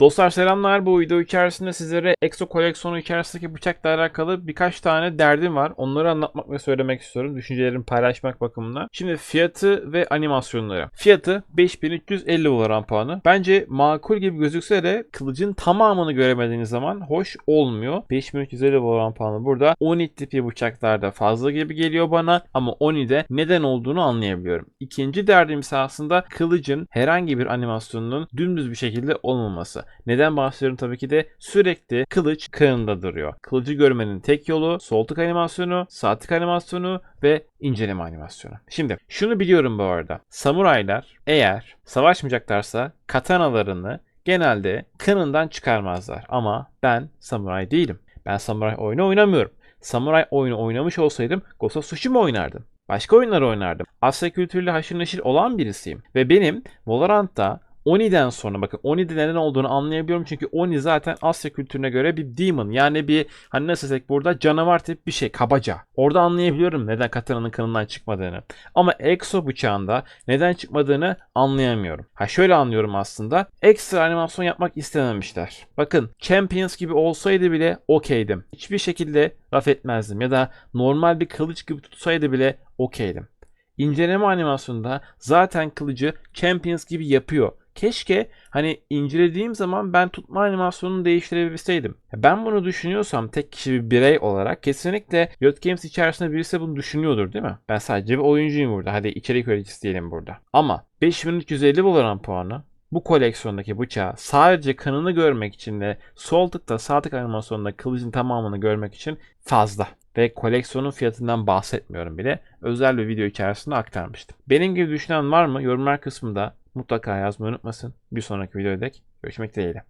Dostlar selamlar. Bu video içerisinde sizlere Exo koleksiyonu içerisindeki bıçakla alakalı birkaç tane derdim var. Onları anlatmak ve söylemek istiyorum. Düşüncelerimi paylaşmak bakımından. Şimdi fiyatı ve animasyonları. Fiyatı 5350 dolar puanı. Bence makul gibi gözükse de kılıcın tamamını göremediğiniz zaman hoş olmuyor. 5350 dolar puanı burada. Oni tipi bıçaklarda fazla gibi geliyor bana ama Oni'de neden olduğunu anlayabiliyorum. İkinci derdim ise aslında kılıcın herhangi bir animasyonunun dümdüz bir şekilde olmaması. Neden bahsediyorum tabii ki de sürekli kılıç kığında duruyor. Kılıcı görmenin tek yolu sol tık animasyonu, sağ animasyonu ve inceleme animasyonu. Şimdi şunu biliyorum bu arada. Samuraylar eğer savaşmayacaklarsa katanalarını genelde kınından çıkarmazlar. Ama ben samuray değilim. Ben samuray oyunu oynamıyorum. Samuray oyunu oynamış olsaydım Ghost of Tsushima oynardım. Başka oyunlar oynardım. Asya kültürüyle haşır neşir olan birisiyim. Ve benim Valorant'ta Oni'den sonra bakın Oni'de neden olduğunu anlayabiliyorum çünkü Oni zaten Asya kültürüne göre bir demon yani bir hani nasıl desek burada canavar tip bir şey kabaca. Orada anlayabiliyorum neden katananın kanından çıkmadığını. Ama Exo bıçağında neden çıkmadığını anlayamıyorum. Ha şöyle anlıyorum aslında ekstra animasyon yapmak istememişler. Bakın Champions gibi olsaydı bile okeydim. Hiçbir şekilde laf etmezdim ya da normal bir kılıç gibi tutsaydı bile okeydim. İnceleme animasyonunda zaten kılıcı Champions gibi yapıyor. Keşke hani incelediğim zaman ben tutma animasyonunu değiştirebilseydim. Ben bunu düşünüyorsam tek kişi bir birey olarak kesinlikle Riot Games içerisinde birisi bunu düşünüyordur değil mi? Ben sadece bir oyuncuyum burada. Hadi içerik üreticisi diyelim burada. Ama 5350 Valorant puanı bu koleksiyondaki bıçağı sadece kanını görmek için ve sol tıkta sağ tık animasyonunda kılıcın tamamını görmek için fazla. Ve koleksiyonun fiyatından bahsetmiyorum bile. Özel bir video içerisinde aktarmıştım. Benim gibi düşünen var mı? Yorumlar kısmında mutlaka yazmayı unutmasın. Bir sonraki videoda dek görüşmek dileğiyle.